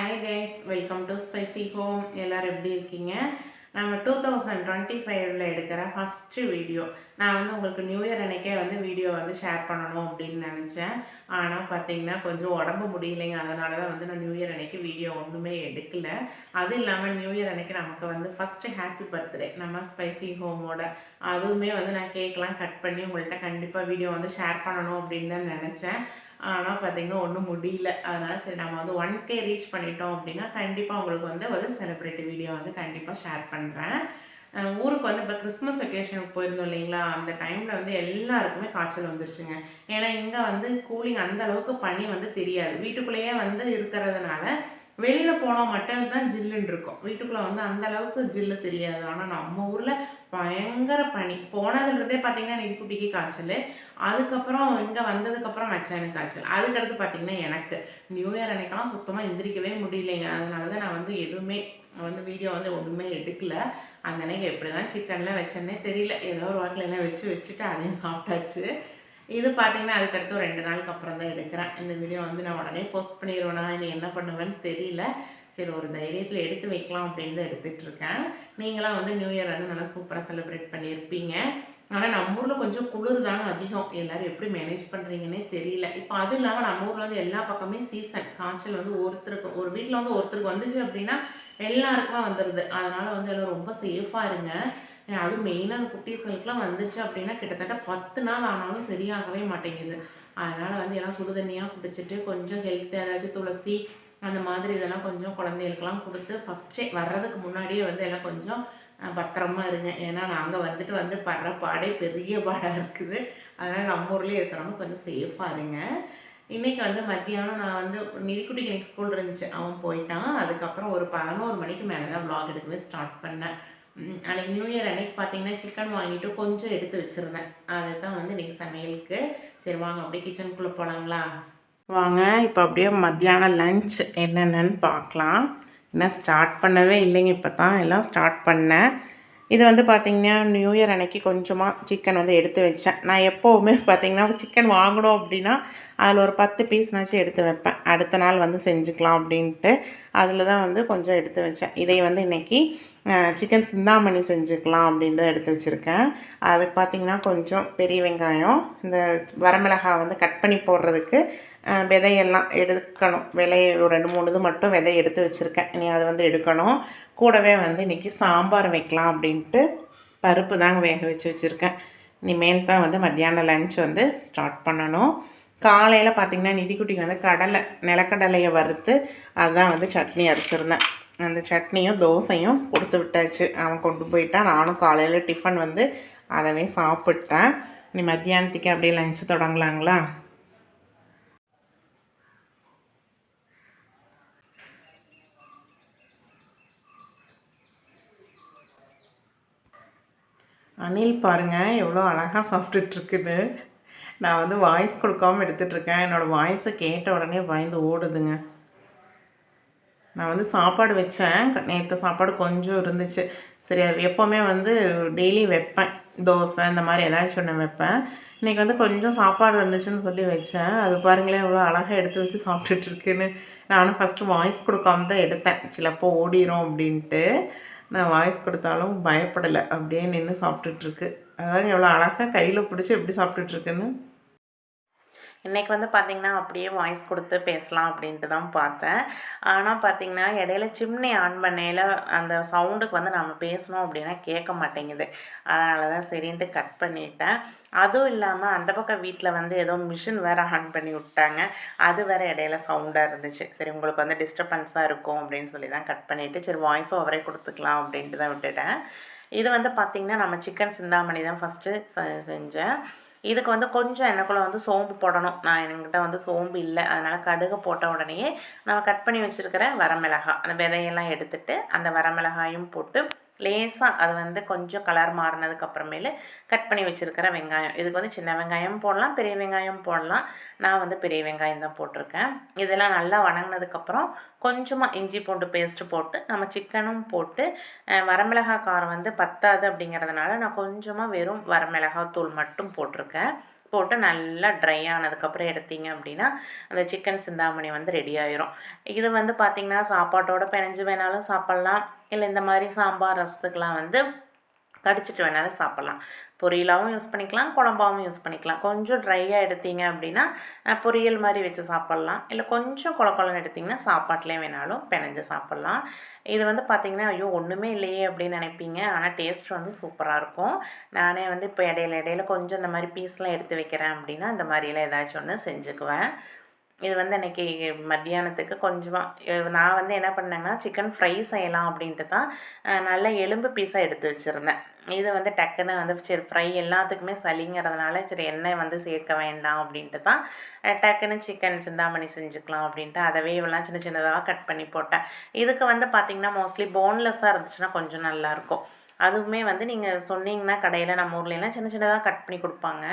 Hi guys welcome to spicy home எல்லோரும் எப்படி இருக்கீங்க? நம்ம டூ தௌசண்ட் டுவெண்ட்டி ஃபைவ்ல எடுக்கிற ஃபஸ்ட்டு வீடியோ நான் வந்து உங்களுக்கு நியூ இயர் அன்னைக்கே வந்து வீடியோ வந்து ஷேர் பண்ணணும் அப்படின்னு நினச்சேன். ஆனால் பார்த்தீங்கன்னா கொஞ்சம் உடம்பு முடியலைங்க. அதனால தான் வந்து நான் நியூ இயர் அன்னைக்கு வீடியோ ஒன்றுமே எடுக்கல. அது இல்லாமல் நியூ இயர் அன்னைக்கு நமக்கு வந்து ஃபஸ்ட்டு ஹாப்பி பர்த்டே நம்ம ஸ்பைசி ஹோமோட அதுவுமே வந்து நான் கேக்லாம் கட் பண்ணி உங்கள்கிட்ட கண்டிப்பாக வீடியோ வந்து ஷேர் பண்ணணும் அப்படின்னு தான் நினச்சேன். ஆனால் பார்த்தீங்கன்னா ஒன்றும் முடியல. அதனால் சரி நம்ம வந்து ஒன் கே ரீச் பண்ணிட்டோம் அப்படின்னா கண்டிப்பாக உங்களுக்கு வந்து ஒரு செலிப்ரிட்டி வீடியோ வந்து கண்டிப்பாக ஷேர் பண்ணுறேன் ஊருக்கு வந்து இப்போ கிறிஸ்மஸ் வெக்கேஷனுக்கு போயிருந்தோம் இல்லைங்களா? அந்த டைமில் வந்து எல்லாருக்குமே காய்ச்சல் வந்துருச்சுங்க. ஏன்னா இங்கே வந்து கூலிங் அந்த அளவுக்கு பனி வந்து தெரியாது. வீட்டுக்குள்ளேயே வந்து இருக்கிறதுனால வெளியில் போனால் மட்டும்தான் ஜில்லுன்னு இருக்கும். வீட்டுக்குள்ளே வந்து அந்த அளவுக்கு ஜில்லு தெரியாது. ஆனால் நம்ம ஊரில் பயங்கர பனி. போனதுலேருந்தே பார்த்தீங்கன்னா நிதிக்குட்டிக்கு காய்ச்சல். அதுக்கப்புறம் இங்கே வந்ததுக்கப்புறம் மச்சானுக்கு காய்ச்சல். அதுக்கடுத்து பார்த்தீங்கன்னா எனக்கு. நியூ இயர் அன்னைக்கெல்லாம் சுத்தமாக எந்திரிக்கவே முடியலைங்க. அதனால தான் நான் வந்து எதுவுமே வந்து வீடியோ வந்து ஒன்றுமே எடுக்கல. அந்த அன்னைக்கு எப்படி தான் சிக்கன்லாம் வச்சேன்னே தெரியல. ஏதோ ஒரு வாட்டில் எல்லாம் வச்சு வச்சுட்டு அதையும் சாப்பிட்டாச்சு. இது பார்த்தீங்கன்னா அதுக்கடுத்து ஒரு ரெண்டு நாளுக்கு அப்புறம் தான் எடுக்கிறேன். இந்த வீடியோ வந்து நான் உடனே போஸ்ட் பண்ணிடுவேனா இனி என்ன பண்ணுவேன்னு தெரியல. சரி ஒரு தைரியத்தில் எடுத்து வைக்கலாம் அப்படின்னு தான் எடுத்துகிட்டு இருக்கேன். நீங்களாம் வந்து நியூ இயர் வந்து நல்லா சூப்பராக செலிப்ரேட் பண்ணியிருப்பீங்க ஆனால் நம்ம ஊரில் கொஞ்சம் குளிர் தாங்க அதிகம். எல்லோரும் எப்படி மேனேஜ் பண்ணுறீங்கன்னே தெரியல. இப்போ அது இல்லாமல் நம்ம ஊரில் வந்து எல்லா பக்கமே சீசன் காய்ச்சல் வந்து ஒருத்தருக்கு ஒரு வீட்டில் வந்து ஒருத்தருக்கு வந்துச்சு அப்படின்னா எல்லாருக்குமே வந்துடுது அதனால் வந்து எல்லாம் ரொம்ப சேஃபாக இருங்க. அதுவும் மெயினாக அந்த குட்டீஸ்களுக்குலாம் வந்துச்சு அப்படின்னா கிட்டத்தட்ட பத்து நாள் ஆனாலும் சரியாகவே மாட்டேங்குது. அதனால் வந்து எல்லாம் சுடு தண்ணியாக குடிச்சிட்டு கொஞ்சம் ஹெல்த்து ஏதாச்சும் துளசி அந்த மாதிரி இதெல்லாம் கொஞ்சம் குழந்தைகளுக்கெல்லாம் கொடுத்து ஃபஸ்ட்டே வர்றதுக்கு முன்னாடியே வந்து எல்லாம் கொஞ்சம் பத்திரமா இருங்க. ஏன்னா நாங்கள் வந்துட்டு வந்து படுற பாடே பெரிய பாடாக இருக்குது. அதனால் நம்ம ஊர்லேயே இருக்கிறவங்க கொஞ்சம் சேஃபாக இருங்க. இன்றைக்கி வந்து மத்தியானம் நான் வந்து நிதிக்குட்டிக்கு நெக்ஸ்ட் ஸ்கூல் இருந்துச்சு. அவன் போயிட்டான். அதுக்கப்புறம் ஒரு பதினோரு மணிக்கு மேலே தான் வ்ளாக் எடுக்கவே ஸ்டார்ட் பண்ணேன். அன்றைக்கி நியூ இயர் அன்னைக்கு பார்த்தீங்கன்னா சிக்கன் வாங்கிட்டு கொஞ்சம் எடுத்து வச்சுருந்தேன். அதை தான் வந்து இன்றைக்கி சமையலுக்கு. சரி வாங்க அப்படியே கிச்சனுக்குள்ளே போகலாங்களா வாங்க இப்போ அப்படியே மத்தியானம் லஞ்ச் என்னென்னு பார்க்கலாம் இன்னும் ஸ்டார்ட் பண்ணவே இல்லைங்க இப்போ தான் எல்லாம் ஸ்டார்ட் பண்ணேன். இது வந்து பார்த்திங்கன்னா நியூ இயர் அன்னைக்கு கொஞ்சமாக சிக்கன் வந்து எடுத்து வச்சேன். நான் எப்போவுமே பார்த்திங்கன்னா சிக்கன் வாங்கணும் அப்படின்னா அதில் ஒரு பத்து பீஸ்னாச்சும் எடுத்து வைப்பேன். அடுத்த நாள் வந்து செஞ்சுக்கலாம் அப்படின்ட்டு அதில் தான் வந்து கொஞ்சம் எடுத்து வச்சேன். இதை வந்து இன்றைக்கி சிக்கன் சிந்தாமணி செஞ்சுக்கலாம் அப்படின்ட்டு எடுத்து வச்சுருக்கேன். அதுக்கு பார்த்திங்கன்னா கொஞ்சம் பெரிய வெங்காயம் இந்த வரமிளகாய் வந்து கட் பண்ணி போடுறதுக்கு விதையெல்லாம் எடுக்கணும். விலையை ஒரு ரெண்டு மூணு இது மட்டும் விதை எடுத்து வச்சுருக்கேன். இனி அதை வந்து எடுக்கணும். கூடவே வந்து இன்றைக்கி சாம்பார் வைக்கலாம் அப்படின்ட்டு பருப்பு தாங்க வேக வச்சு வச்சுருக்கேன். இனிமேல் தான் வந்து மத்தியானம் லஞ்ச் வந்து ஸ்டார்ட் பண்ணணும். காலையில் பார்த்திங்கன்னா நிதிக்குட்டிக்கு வந்து கடலை நிலக்கடலையை வறுத்து அதுதான் வந்து சட்னி அரைச்சிருந்தேன். அந்த சட்னியும் தோசையும் கொடுத்து விட்டாச்சு. அவன் கொண்டு போயிட்டான். நானும் காலையில் டிஃபன் வந்து அதவே சாப்பிட்டேன். நீ மத்தியானத்துக்கு அப்படியே லஞ்சு தொடங்கலாங்களா? அனில் பாருங்கள் எவ்வளோ அழகாக சாப்பிட்டுட்ருக்குது நான் வந்து வாய்ஸ் கொடுக்காமல் எடுத்துகிட்ருக்கேன் என்னோடய வாய்ஸை கேட்ட உடனே பயந்து ஓடுதுங்க. நான் வந்து சாப்பாடு வச்சேன். நேற்று சாப்பாடு கொஞ்சம் இருந்துச்சு. சரி அது எப்போவுமே வந்து டெய்லி வைப்பேன். தோசை இந்த மாதிரி ஏதாச்சும் ஒன்று வைப்பேன். இன்றைக்கி வந்து கொஞ்சம் சாப்பாடு இருந்துச்சுன்னு சொல்லி வச்சேன். அது பாருங்களேன் எவ்வளோ அழகாக எடுத்து வச்சு சாப்பிட்டுட்ருக்குன்னு நானும் ஃபஸ்ட்டு வாய்ஸ் கொடுக்காம தான் எடுத்தேன். சிலப்போ ஓடிடும் அப்படின்ட்டு. நான் வாய்ஸ் கொடுத்தாலும் பயப்படலை. அப்படியே நின்று சாப்பிட்டுட்ருக்கு அதாவது எவ்வளோ அழகாக கையில் பிடிச்சி எப்படி சாப்பிட்டுட்ருக்குன்னு இன்றைக்கி வந்து பார்த்திங்கன்னா அப்படியே வாய்ஸ் கொடுத்து பேசலாம் அப்படின்ட்டு தான் பார்த்தேன். ஆனால் பார்த்திங்கன்னா இடையில சிம்னி ஆன் பண்ணையில் அந்த சவுண்டுக்கு வந்து நம்ம பேசணும் அப்படின்னா கேட்க மாட்டேங்குது. அதனால தான் சரின்ட்டு கட் பண்ணிட்டேன். அதுவும் இல்லாமல் அந்த பக்கம் வீட்டில் வந்து ஏதோ மிஷின் வேறு ஆன் பண்ணி விட்டாங்க. அது வேறு இடையில சவுண்டாக இருந்துச்சு. சரி உங்களுக்கு வந்து டிஸ்டர்பன்ஸாக இருக்கும் அப்படின்னு சொல்லி தான் கட் பண்ணிவிட்டு சரி வாய்ஸும் அவரே கொடுத்துக்கலாம் அப்படின்ட்டு தான் விட்டுட்டேன். இது வந்து பார்த்திங்கன்னா நம்ம சிக்கன் சிந்தாமணி தான் ஃபஸ்ட்டு செஞ்சேன். இதுக்கு வந்து கொஞ்சம் எனக்குள்ள வந்து சோம்பு போடணும். நான் என்கிட்ட வந்து சோம்பு இல்லை. அதனால் கடுகு போட்ட உடனேயே நம்ம கட் பண்ணி வச்சுருக்கிற வரமிளகாய் அந்த விதையெல்லாம் எடுத்துட்டு அந்த வரமிளகாயும் போட்டு லேசாக அது வந்து கொஞ்சம் கலர் மாறினதுக்கு அப்புறமேலு கட் பண்ணி வச்சுருக்கிற வெங்காயம். இதுக்கு வந்து சின்ன வெங்காயம் போடலாம் பெரிய வெங்காயம் போடலாம். நான் வந்து பெரிய வெங்காயம் தான் போட்டிருக்கேன். இதெல்லாம் நல்லா வணங்கினதுக்கப்புறம் கொஞ்சமாக இஞ்சி பூண்டு பேஸ்ட்டு போட்டு நம்ம சிக்கனும் போட்டு வரமிளகாய் காரம் வந்து பத்தாது அப்படிங்கிறதுனால நான் கொஞ்சமாக வெறும் வரமிளகாய் தூள் மட்டும் போட்டிருக்கேன். போட்டு நல்லா ட்ரை ஆனதுக்கப்புறம் எடுத்தீங்க அப்படின்னா அந்த சிக்கன் சிந்தாமணி வந்து ரெடி ஆயிரும். இது வந்து பார்த்திங்கன்னா சாப்பாட்டோட பிணைஞ்சு வேணாலும் சாப்பிட்லாம். இல்லை இந்த மாதிரி சாம்பார் ரசத்துக்கெலாம் வந்து கடிச்சிட்டு வேணாலும் சாப்பிட்லாம். பொரியலாகவும் யூஸ் பண்ணிக்கலாம் குழம்பாகவும் யூஸ் பண்ணிக்கலாம். கொஞ்சம் ட்ரையாக எடுத்தீங்க அப்படின்னா பொரியல் மாதிரி வச்சு சாப்பிட்லாம். இல்லை கொஞ்சம் குழக்கொழம் எடுத்திங்கன்னா சாப்பாட்டிலே வேணாலும் பிணைஞ்சு சாப்பிட்லாம். இது வந்து பார்த்திங்கன்னா ஐயோ ஒன்றுமே இல்லையே அப்படின்னு நினைப்பீங்க. ஆனால் டேஸ்ட் வந்து சூப்பராக இருக்கும். நானே வந்து இப்போ இடையில இடையில கொஞ்சம் இந்த மாதிரி பீஸ்லாம் எடுத்து வைக்கிறேன் அப்படின்னா இந்த மாதிரிலாம் ஏதாச்சும் ஒன்று செஞ்சுக்குவேன். இது வந்து அன்றைக்கி மத்தியானத்துக்கு கொஞ்சமாக நான் வந்து என்ன பண்ணேன்னா சிக்கன் ஃப்ரை செய்யலாம் அப்படின்ட்டு தான் நல்ல எலும்பு பீஸாக எடுத்து வச்சுருந்தேன். இது வந்து டக்குன்னு வந்து சரி ஃப்ரை எல்லாத்துக்குமே சளிங்கிறதுனால சரி எண்ணெய் வந்து சேர்க்க வேண்டாம் அப்படின்ட்டு தான் டக்குன்னு சிக்கன் சிந்தாமணி செஞ்சுக்கலாம் அப்படின்ட்டு அதவே இவெல்லாம் சின்ன சின்னதாக கட் பண்ணி போட்டேன். இதுக்கு வந்து பார்த்திங்கன்னா மோஸ்ட்லி போன்லெஸ்ஸாக இருந்துச்சுன்னா கொஞ்சம் நல்லாயிருக்கும் அதுவுமே வந்து நீங்கள் சொன்னீங்கன்னா கடையில் நம்ம ஊர்லலாம் சின்ன சின்னதாக கட் பண்ணி கொடுப்பாங்க.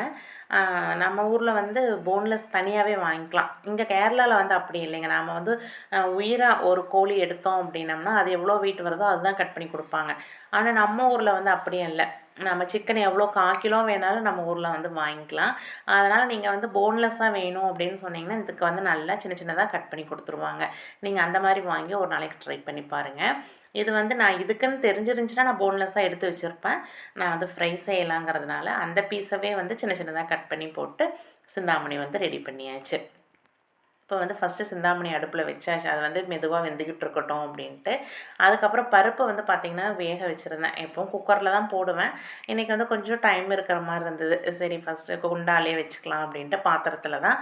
நம்ம ஊரில் வந்து போன்லெஸ் தனியாகவே வாங்கிக்கலாம். இங்கே கேரளாவில் வந்து அப்படி இல்லைங்க. நாம் வந்து உயிராக ஒரு கோழி எடுத்தோம் அப்படின்னம்னா அது எவ்வளோ வெயிட் வருதோ அதுதான் கட் பண்ணி கொடுப்பாங்க. ஆனால் நம்ம ஊரில் வந்து அப்படியே இல்லை. நம்ம சிக்கன் எவ்வளோ கால் கிலோ வேணாலும் நம்ம ஊரில் வந்து வாங்கிக்கலாம். அதனால் நீங்கள் வந்து போன்லெஸ்ஸாக வேணும் அப்படின்னு சொன்னீங்கன்னா இதுக்கு வந்து நல்லா சின்ன சின்னதாக கட் பண்ணி கொடுத்துருவாங்க. நீங்கள் அந்த மாதிரி வாங்கி ஒரு நாளைக்கு ட்ரை பண்ணி பாருங்கள் இது வந்து நான் இதுக்குன்னு தெரிஞ்சிருந்துச்சுன்னா நான் போன்லெஸ்ஸாக எடுத்து வச்சுருப்பேன். நான் வந்து ஃப்ரை செய்யலாங்கிறதுனால அந்த பீஸவே வந்து சின்ன சின்னதாக கட் பண்ணி போட்டு சிந்தாமணி வந்து ரெடி பண்ணியாச்சு. இப்போ வந்து ஃபஸ்ட்டு சிந்தாமணி அடுப்பில் வச்சாச்சு. அது வந்து மெதுவாக வெந்துக்கிட்டு இருக்கட்டும் அப்படின்ட்டு. அதுக்கப்புறம் பருப்பு வந்து பார்த்திங்கன்னா வேக வச்சுருந்தேன். எப்போவும் குக்கரில் தான் போடுவேன். இன்றைக்கி வந்து கொஞ்சம் டைம் இருக்கிற மாதிரி இருந்தது. சரி ஃபஸ்ட்டு குண்டாலே வச்சுக்கலாம் அப்படின்ட்டு பாத்திரத்தில் தான்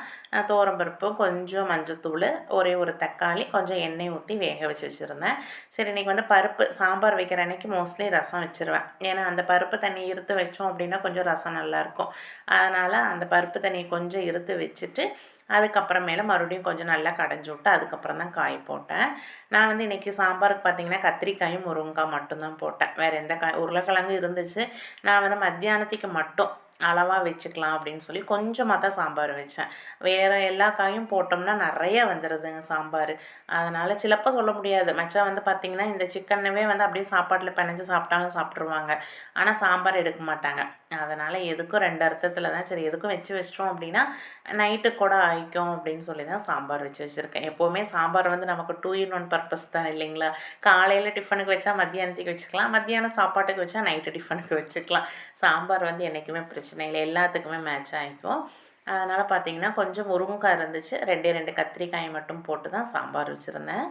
தோரம்பருப்பு கொஞ்சம் மஞ்சத்தூள் ஒரே ஒரு தக்காளி கொஞ்சம் எண்ணெய் ஊற்றி வேக வச்சு வச்சுருந்தேன். சரி இன்றைக்கி வந்து பருப்பு சாம்பார் வைக்கிற அன்னைக்கு மோஸ்ட்லி ரசம் வச்சுருவேன். ஏன்னா அந்த பருப்பு தண்ணி இருத்து வச்சோம் அப்படின்னா கொஞ்சம் ரசம் நல்லாயிருக்கும் அதனால் அந்த பருப்பு தண்ணியை கொஞ்சம் இருத்து வச்சுட்டு அதுக்கப்புறமேல மறுபடியும் கொஞ்சம் நல்லா கடைஞ்சி விட்டு அதுக்கப்புறம் தான் காய் போட்டேன். நான் வந்து இன்றைக்கி சாம்பாருக்கு பார்த்தீங்கன்னா கத்திரிக்காயும் முருங்கைக்காய் மட்டும்தான் போட்டேன். வேறு எந்த காய் உருளைக்கிழங்கு இருந்துச்சு. நான் வந்து மத்தியானத்துக்கு மட்டும் அளவாக வச்சுக்கலாம் அப்படின்னு சொல்லி கொஞ்சமாக தான் சாம்பார் வச்சேன். வேறு எல்லா காயும் போட்டோம்னா நிறைய வந்துடுதுங்க சாம்பார். அதனால் சிலப்போ சொல்ல முடியாது. மச்சா வந்து பார்த்திங்கன்னா இந்த சிக்கனவே வந்து அப்படியே சாப்பாட்டில் பிணைஞ்சு சாப்பிட்டாலும் சாப்பிட்ருவாங்க ஆனால் சாம்பார் எடுக்க மாட்டாங்க. அதனால் எதுக்கும் ரெண்டு அர்த்தத்தில் தான் சரி எதுக்கும் வச்சு வச்சிட்டோம் அப்படின்னா நைட்டு கூட ஆயிக்கும் அப்படின்னு சொல்லி தான் சாம்பார் வச்சு வச்சுருக்கேன். எப்போவுமே சாம்பார் வந்து நமக்கு டூ இன் ஒன் பர்பஸ் தான் இல்லைங்களா? காலையில் டிஃபனுக்கு வச்சா மத்தியானத்துக்கு வச்சுக்கலாம். மத்தியானம் சாப்பாட்டுக்கு வச்சா நைட்டு டிஃபனுக்கு வச்சுக்கலாம். சாம்பார் வந்து என்றைக்குமே பிரச்சனை பிரச்சனை இல்லை. எல்லாத்துக்குமே மேட்ச் ஆகிக்கும் அதனால் பார்த்தீங்கன்னா கொஞ்சம் முருங்கைக்காய் இருந்துச்சு. ரெண்டே ரெண்டு கத்திரிக்காய் மட்டும் போட்டு தான் சாம்பார் வச்சுருந்தேன்.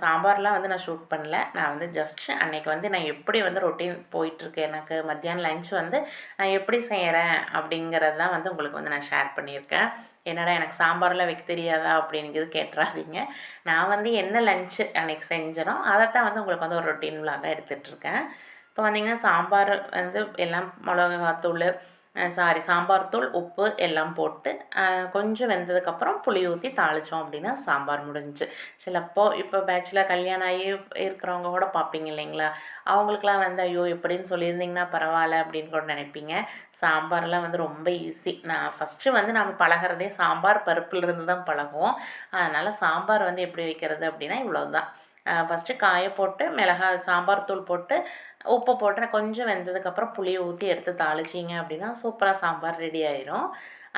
சாம்பார்லாம் வந்து நான் ஷூட் பண்ணல. நான் வந்து ஜஸ்ட் அன்னைக்கு வந்து நான் எப்படி வந்து ரொட்டீன் போயிட்டுருக்கு? எனக்கு மத்தியானம் லஞ்ச் வந்து நான் எப்படி செய்கிறேன் அப்படிங்கிறது தான் வந்து உங்களுக்கு வந்து நான் ஷேர் பண்ணியிருக்கேன். என்னடா எனக்கு சாம்பார்லாம் வைக்க தெரியாதா? அப்படிங்கிறது கேட்டுறாதீங்க. நான் வந்து என்ன லஞ்சு அன்னைக்கு செஞ்சனோ அதைத்தான் வந்து உங்களுக்கு வந்து ஒரு ரொட்டீன் விலாக எடுத்துகிட்ருக்கேன் இப்போ வந்தீங்கன்னா சாம்பார் வந்து எல்லாம் மிளகாத்தூள் சாரி சாம்பார் தூள் உப்பு எல்லாம் போட்டு கொஞ்சம் வெந்ததுக்கப்புறம் புளி ஊற்றி தாளித்தோம் அப்படின்னா சாம்பார் முடிஞ்சு சிலப்போ இப்போ பேச்சில் கல்யாணம் ஆகி இருக்கிறவங்க கூட பார்ப்பீங்க இல்லைங்களா? அவங்களுக்குலாம் வந்து ஐயோ எப்படின்னு சொல்லியிருந்தீங்கன்னா பரவாயில்ல அப்படின்னு கூட நினைப்பீங்க. சாம்பார்லாம் வந்து ரொம்ப ஈஸி நான் ஃபஸ்ட்டு வந்து நம்ம பழகிறதே சாம்பார் பருப்புலேருந்து தான் பழகுவோம். அதனால் சாம்பார் வந்து எப்படி வைக்கிறது அப்படின்னா இவ்வளோ தான் ஃபஸ்ட்டு காய போட்டு மிளகாய் சாம்பார் தூள் போட்டு உப்பு போட்டு கொஞ்சம் வெந்ததுக்கப்புறம் புளியை ஊற்றி எடுத்து தாளிச்சிங்க அப்படின்னா சூப்பராக சாம்பார் ரெடி ஆயிரும்.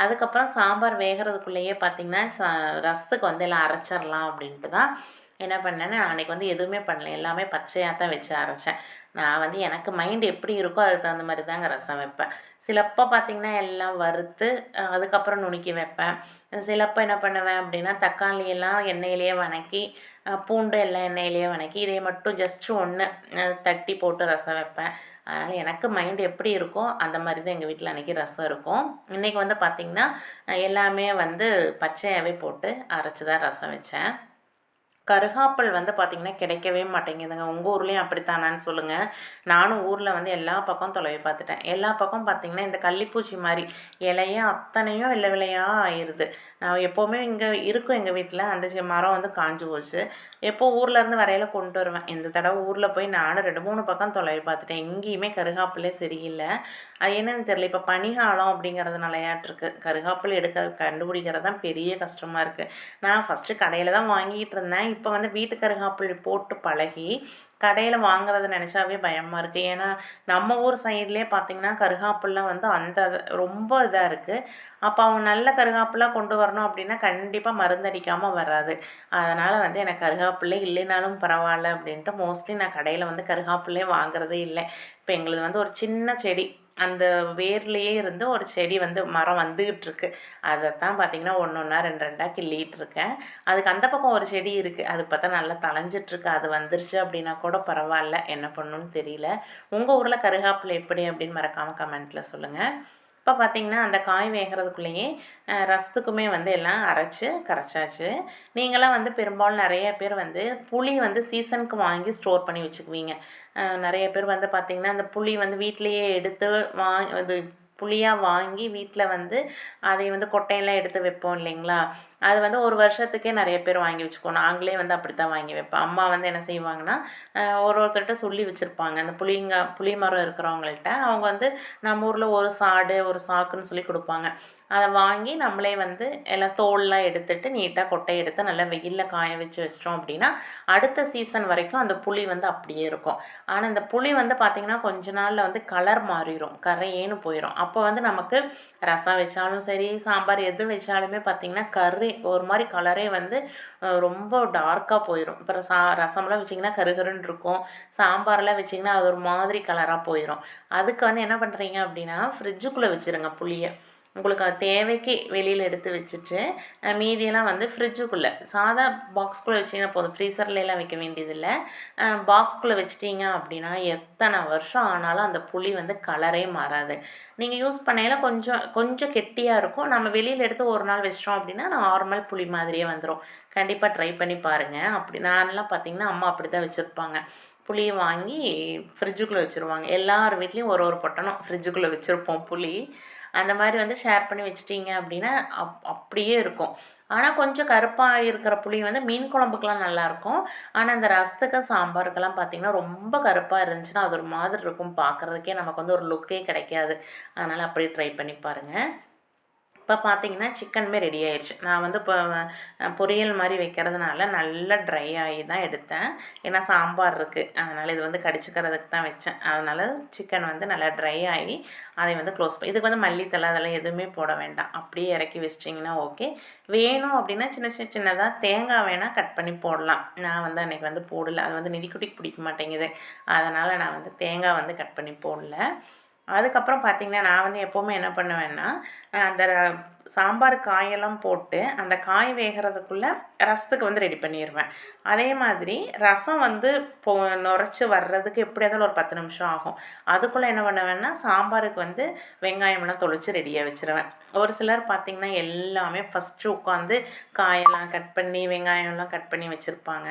அதுக்கப்புறம் சாம்பார் வேகிறதுக்குள்ளேயே பார்த்திங்கன்னா சா ரசத்துக்கு வந்து எல்லாம் அரைச்சிடலாம் அப்படின்ட்டு தான் என்ன பண்ணேன்னா அன்றைக்கி வந்து எதுவுமே பண்ணல. எல்லாமே பச்சையாக தான் வச்சு அரைச்சேன். நான் வந்து எனக்கு மைண்ட் எப்படி இருக்கோ அதுக்கு தகுந்த மாதிரி தாங்க ரசம் வைப்பேன். சிலப்போ பார்த்திங்கன்னா எல்லாம் வறுத்து அதுக்கப்புறம் நுணுக்கி வைப்பேன். சிலப்போ என்ன பண்ணுவேன் அப்படின்னா தக்காளி எல்லாம் எண்ணெயிலேயே வணக்கி பூண்டு எல்லாம் எண்ணெயிலேயே வணக்கி இதை மட்டும் ஜஸ்ட்டு ஒன்று தட்டி போட்டு ரசம் வைப்பேன். அதனால் எனக்கு மைண்ட் எப்படி இருக்கோ அந்த மாதிரி தான் எங்கள் வீட்டில் அன்றைக்கி ரசம் இருக்கும். இன்றைக்கி வந்து பார்த்திங்கன்னா எல்லாமே வந்து பச்சையாகவே போட்டு அரைச்சி தான் ரசம் வச்சேன். கருகாப்பல் வந்து பார்த்திங்கன்னா கிடைக்கவே மாட்டேங்குதுங்க. உங்கள் ஊர்லேயும் அப்படித்தானான்னு சொல்லுங்கள் நானும் ஊரில் வந்து எல்லா பக்கம் தொலைவி பார்த்துட்டேன். எல்லா பக்கம் பார்த்திங்கன்னா இந்த கள்ளிப்பூச்சி மாதிரி இலையும் அத்தனையும் இல்லை விலையாக ஆயிடுது நான் எப்போவுமே இங்கே இருக்கும் எங்கள் வீட்டில் அந்த மரம் வந்து காஞ்சு போச்சு. எப்போ ஊர்லேருந்து வரையில கொண்டு வருவேன். இந்த தடவை ஊரில் போய் நானும் ரெண்டு மூணு பக்கம் தொலைவி பார்த்துட்டேன். எங்கேயுமே கருகாப்பிலே சரியில்லை. அது என்னன்னு தெரியல. இப்போ பனிகாலம் அப்படிங்கிறதுனாலயாட்டிருக்கு. கருகாப்பில் எடுக்க கண்டுபிடிக்கிறது தான் பெரிய கஷ்டமாக இருக்குது நான் ஃபஸ்ட்டு கடையில் தான் வாங்கிட்டு இருந்தேன். இப்போ வந்து வீட்டு கருகாப்பில் போட்டு பழகி கடையில் வாங்குறது நினச்சாவே பயமாக இருக்குது ஏன்னா நம்ம ஊர் சைட்லேயே பார்த்திங்கன்னா கருகாப்புலாம் வந்து அந்த ரொம்ப இதாக இருக்குது அப்போ அவங்க நல்ல கருகாப்புலாம் கொண்டு வரணும் அப்படின்னா கண்டிப்பாக மருந்தடிக்காமல் வராது. அதனால் வந்து எனக்கு கருகாப்பில்லை இல்லைனாலும் பரவாயில்ல அப்படின்ட்டு மோஸ்ட்லி நான் கடையில் வந்து கருகாப்புள்ளே வாங்குறதே இல்லை. இப்போ எங்களுது வந்து ஒரு சின்ன செடி. அந்த வேர்லேயே இருந்து ஒரு செடி வந்து மரம் வந்துக்கிட்டு இருக்கு அதைத்தான் பார்த்தீங்கன்னா ஒன்று ஒன்றா ரெண்டு ரெண்டாக கிள்ளிட்டு இருக்கேன் அதுக்கு அந்த பக்கம் ஒரு செடி இருக்குது அது பார்த்தா நல்லா தளைஞ்சிட்ருக்கு அது வந்துருச்சு அப்படின்னா கூட பரவாயில்ல. என்ன பண்ணணும்னு தெரியல. உங்கள் ஊரில் கருகாப்பில் எப்படி அப்படின்னு மறக்காமல் கமெண்ட்டில் சொல்லுங்கள் இப்போ பார்த்தீங்கன்னா அந்த காய் வேகிறதுக்குள்ளேயே ரசத்துக்குமே வந்து எல்லாம் அரைச்சி கரைச்சாச்சு. நீங்களாம் வந்து பெரும்பாலும் நிறைய பேர் வந்து புளி வந்து சீசனுக்கு வாங்கி ஸ்டோர் பண்ணி வச்சுக்குவீங்க. நிறைய பேர் வந்து பார்த்திங்கன்னா அந்த புளி வந்து வீட்டிலையே எடுத்து வா இது புளியாக வாங்கி வீட்டில் வந்து அதை வந்து கொட்டையெல்லாம் எடுத்து வைப்போம் இல்லைங்களா? அது வந்து ஒரு வருஷத்துக்கே நிறைய பேர் வாங்கி வச்சுக்கோ நாங்களே வந்து அப்படி தான் வாங்கி வைப்போம். அம்மா வந்து என்ன செய்வாங்கன்னா ஒரு ஒருத்தர்கிட்ட சொல்லி வச்சுருப்பாங்க. அந்த புளிங்க புளி மரம் இருக்கிறவங்கள்ட்ட அவங்க வந்து நம்ம ஊரில் ஒரு சாடு ஒரு சாக்குன்னு சொல்லி கொடுப்பாங்க. அதை வாங்கி நம்மளே வந்து எல்லாம் தோல்லாம் எடுத்துட்டு நீட்டாக கொட்டை எடுத்து நல்லா வெயிலில் காய வச்சு வச்சிட்டோம் அப்படின்னா அடுத்த சீசன் வரைக்கும் அந்த புளி வந்து அப்படியே இருக்கும். ஆனால் இந்த புளி வந்து பார்த்திங்கன்னா கொஞ்ச நாளில் வந்து கலர் மாறிடும் கரையேன்னு போயிடும் அப்போ வந்து நமக்கு ரசம் வச்சாலும் சரி சாம்பார் எது வச்சாலுமே பார்த்திங்கன்னா கரு ஒரு மாதிரி கலரே வந்து ரொம்ப டார்க்காக போயிடும் இப்போ சா ரசம்லாம் வச்சிங்கன்னா கருகருன்னு இருக்கும். சாம்பார்லாம் வச்சிங்கன்னா அது ஒரு மாதிரி கலராக போயிடும் அதுக்கு வந்து என்ன பண்ணுறீங்க அப்படின்னா ஃப்ரிட்ஜுக்குள்ளே வச்சுருங்க புளியை. உங்களுக்கு தேவைக்கு வெளியில் எடுத்து வச்சுட்டு மீதியெல்லாம் வந்து ஃப்ரிட்ஜுக்குள்ளே சாதா பாக்ஸ்குள்ளே வச்சிங்கன்னா போதும். ஃப்ரீசர்லாம் வைக்க வேண்டியதில்லை. பாக்ஸ்குள்ளே வச்சிட்டிங்க அப்படின்னா எத்தனை வருஷம் ஆனாலும் அந்த புளி வந்து கலரே மாறாது. நீங்கள் யூஸ் பண்ணையில் கொஞ்சம் கொஞ்சம் கெட்டியாக இருக்கும். நம்ம வெளியில் எடுத்து ஒரு நாள் வச்சிட்டோம் அப்படின்னா நார்மல் புளி மாதிரியே வந்துடும் கண்டிப்பாக ட்ரை பண்ணி பாருங்கள் அப்படி நான்லாம் பார்த்திங்கன்னா அம்மா அப்படி தான் வச்சுருப்பாங்க. புளியை வாங்கி ஃப்ரிட்ஜுக்குள்ளே வச்சுருவாங்க. எல்லார் வீட்லேயும் ஒரு ஒரு பொட்டணம் ஃப்ரிட்ஜுக்குள்ளே வச்சுருப்போம் புளி. அந்த மாதிரி வந்து ஷேர் பண்ணி வச்சிட்டிங்க அப்படின்னா அப் அப்படியே இருக்கும். ஆனால் கொஞ்சம் கருப்பாக இருக்கிற புளி வந்து மீன் குழம்புக்கெலாம் நல்லாயிருக்கும். ஆனால் அந்த ரசத்துக்கு சாம்பாருக்கெல்லாம் பார்த்திங்கன்னா ரொம்ப கருப்பாக இருந்துச்சுன்னா அது ஒரு மாதிரி இருக்கும். பார்க்குறதுக்கே நமக்கு வந்து ஒரு லுக்கே கிடைக்காது. அதனால் அப்படியே ட்ரை பண்ணி பாருங்கள் இப்போ பார்த்தீங்கன்னா சிக்கனுமே ரெடி ஆயிடுச்சு நான் வந்து இப்போ பொரியல் மாதிரி வைக்கிறதுனால நல்லா ட்ரை ஆகி தான் எடுத்தேன். ஏன்னா சாம்பார் இருக்குது அதனால் இது வந்து கடிச்சிக்கிறதுக்கு தான் வச்சேன். அதனால் சிக்கன் வந்து நல்லா ட்ரை ஆகி அதை வந்து க்ளோஸ் பண்ணி இதுக்கு வந்து மல்லித்தலை அதெல்லாம் எதுவுமே போட வேண்டாம். அப்படியே இறக்கி வச்சிட்டிங்கன்னா ஓகே வேணும் அப்படின்னா சின்ன சின்ன சின்னதாக தேங்காய் வேணால் கட் பண்ணி போடலாம். நான் வந்து அன்றைக்கி வந்து போடல. அது வந்து நிதிக்குட்டிக்கு பிடிக்க மாட்டேங்குது. அதனால் நான் வந்து தேங்காய் வந்து கட் பண்ணி போடல. அதுக்கப்புறம் பார்த்திங்கன்னா நான் வந்து எப்போவுமே என்ன பண்ணுவேன்னா அந்த சாம்பார் காயெல்லாம் போட்டு அந்த காய் வேகிறதுக்குள்ளே ரசத்துக்கு வந்து ரெடி பண்ணிடுவேன் அதே மாதிரி ரசம் வந்து போ நுரைச்சி வர்றதுக்கு எப்படி இருந்தாலும் ஒரு பத்து நிமிஷம் ஆகும். அதுக்குள்ளே என்ன பண்ணுவேன்னா சாம்பாருக்கு வந்து வெங்காயம்லாம் தொளிச்சு ரெடியாக வச்சுருவேன். ஒரு சிலர் பார்த்திங்கன்னா எல்லாமே ஃபஸ்ட்டு உட்காந்து காயெல்லாம் கட் பண்ணி வெங்காயம்லாம் கட் பண்ணி வச்சுருப்பாங்க.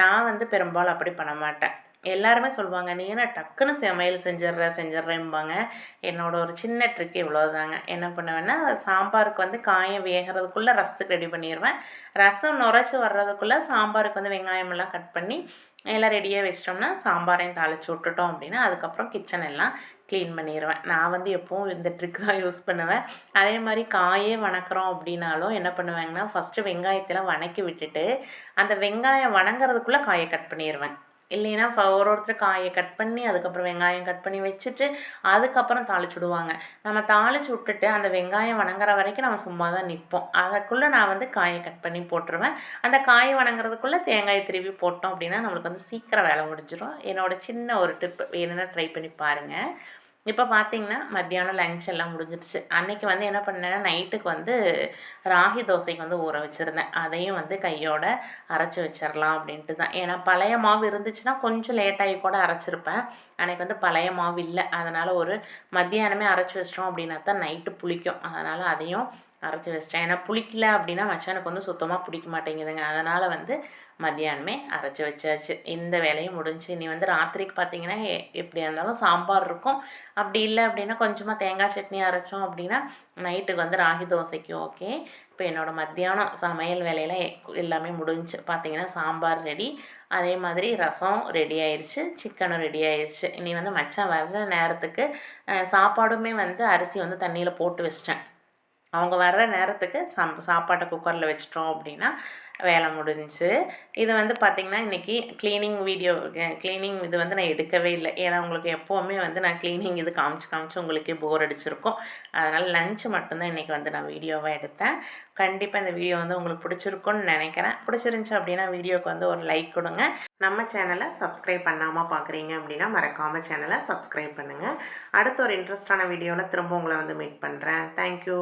நான் வந்து பெரும்பாலும் அப்படி பண்ண மாட்டேன். எல்லாருமே சொல்லுவாங்க நீ என்ன டக்குன்னு சமையல் செஞ்சிடுற செஞ்சிட்றேன்பாங்க என்னோட ஒரு சின்ன ட்ரிக் இவ்வளோதாங்க என்ன பண்ணுவேன்னா சாம்பாருக்கு வந்து காயம் வேகிறதுக்குள்ளே ரசத்துக்கு ரெடி பண்ணிடுவேன் ரசம் நுரைச்சி வர்றதுக்குள்ளே சாம்பாருக்கு வந்து வெங்காயமெல்லாம் கட் பண்ணி எல்லாம் ரெடியாக வச்சிட்டோம்னா சாம்பாரையும் தாளித்து விட்டுட்டோம் அப்படின்னா அதுக்கப்புறம் கிச்சன் எல்லாம் க்ளீன் பண்ணிடுவேன் நான் வந்து எப்போவும் இந்த ட்ரிக் தான் யூஸ் பண்ணுவேன். அதே மாதிரி காயே வணக்கிறோம் அப்படின்னாலும் என்ன பண்ணுவேங்கன்னா ஃபஸ்ட்டு வெங்காயத்தெல்லாம் வணக்கி விட்டுட்டு அந்த வெங்காயம் வணங்குறதுக்குள்ளே காயை கட் பண்ணிடுவேன் இல்லைன்னா ஒரு ஒருத்தர் காயை கட் பண்ணி அதுக்கப்புறம் வெங்காயம் கட் பண்ணி வச்சுட்டு அதுக்கப்புறம் தாளிச்சு விடுவாங்க. நம்ம தாளிச்சு விட்டுட்டு அந்த வெங்காயம் வணங்குற வரைக்கும் நம்ம சும்மா தான் நிற்போம் அதுக்குள்ளே நான் வந்து காயை கட் பண்ணி போட்டுருவேன். அந்த காயை வணங்குறதுக்குள்ளே தேங்காயை திருவி போட்டோம் அப்படின்னா நம்மளுக்கு வந்து சீக்கிரம் வேலை முடிஞ்சிடும் என்னோட சின்ன ஒரு டிப் வேணும்னா ட்ரை பண்ணி பாருங்கள் இப்போ பார்த்தீங்கன்னா மத்தியானம் லஞ்ச் எல்லாம் முடிஞ்சிடுச்சு அன்னைக்கு வந்து என்ன பண்ணேன்னா நைட்டுக்கு வந்து ராகி தோசைக்கு வந்து ஊற வச்சுருந்தேன். அதையும் வந்து கையோட அரைச்சி வச்சிடலாம் அப்படின்ட்டு தான். ஏன்னா பழைய மாவு இருந்துச்சுன்னா கொஞ்சம் லேட்டாகி கூட அரைச்சிருப்பேன். அன்னைக்கு வந்து பழைய மாவு இல்லை. அதனால் ஒரு மத்தியானமே அரைச்சி வச்சிட்டோம் அப்படின்னா தான் நைட்டு புளிக்கும். அதனால் அதையும் அரைச்சி வச்சிட்டேன். ஏன்னா புளிக்கல அப்படின்னா மச்சானுக்கு வந்து சுத்தமாக பிடிக்க மாட்டேங்குதுங்க. அதனால் வந்து மத்தியானமே அரைச்சி வச்சாச்சு. இந்த வேலையும் முடிஞ்சு. இனி வந்து ராத்திரிக்கு பார்த்தீங்கன்னா எப்படியா இருந்தாலும் சாம்பார் இருக்கும். அப்படி இல்லை அப்படின்னா கொஞ்சமாக தேங்காய் சட்னி அரைச்சோம் அப்படின்னா நைட்டுக்கு வந்து ராகி தோசைக்கு ஓகே. இப்போ என்னோடய மத்தியானம் சமையல் வேலையெல்லாம் எல்லாமே முடிஞ்சு பார்த்தீங்கன்னா சாம்பார் ரெடி. அதே மாதிரி ரசம் ரெடி ஆயிடுச்சு சிக்கனும் ரெடி ஆயிடுச்சு இனி வந்து மச்சான் வர்ற நேரத்துக்கு சாப்பாடுமே வந்து அரிசி வந்து தண்ணியில் போட்டு வச்சிட்டேன். அவங்க வர்ற நேரத்துக்கு சம் சாப்பாட்டை குக்கரில் வச்சிட்டோம் அப்படின்னா வேலை முடிஞ்சு இது வந்து பார்த்திங்கன்னா இன்றைக்கி க்ளீனிங் வீடியோ க்ளீனிங் இது வந்து நான் எடுக்கவே இல்லை. ஏன்னா உங்களுக்கு எப்போவுமே வந்து நான் க்ளீனிங் இது காமிச்சு காமிச்சு உங்களுக்கே போர் அடிச்சிருக்கும். அதனால் லஞ்சு மட்டும்தான் இன்றைக்கி வந்து நான் வீடியோவாக எடுத்தேன். கண்டிப்பாக இந்த வீடியோ வந்து உங்களுக்கு பிடிச்சிருக்கும்னு நினைக்கிறேன். பிடிச்சிருந்துச்சி அப்படின்னா வீடியோக்கு வந்து ஒரு லைக் கொடுங்க. நம்ம சேனலை சப்ஸ்கிரைப் பண்ணாமல் பார்க்குறீங்க அப்படின்னா மறக்காமல் சேனலை சப்ஸ்கிரைப் பண்ணுங்கள் அடுத்த ஒரு இன்ட்ரெஸ்டான வீடியோவில் திரும்ப உங்களை வந்து மீட் பண்ணுறேன் தேங்க்யூ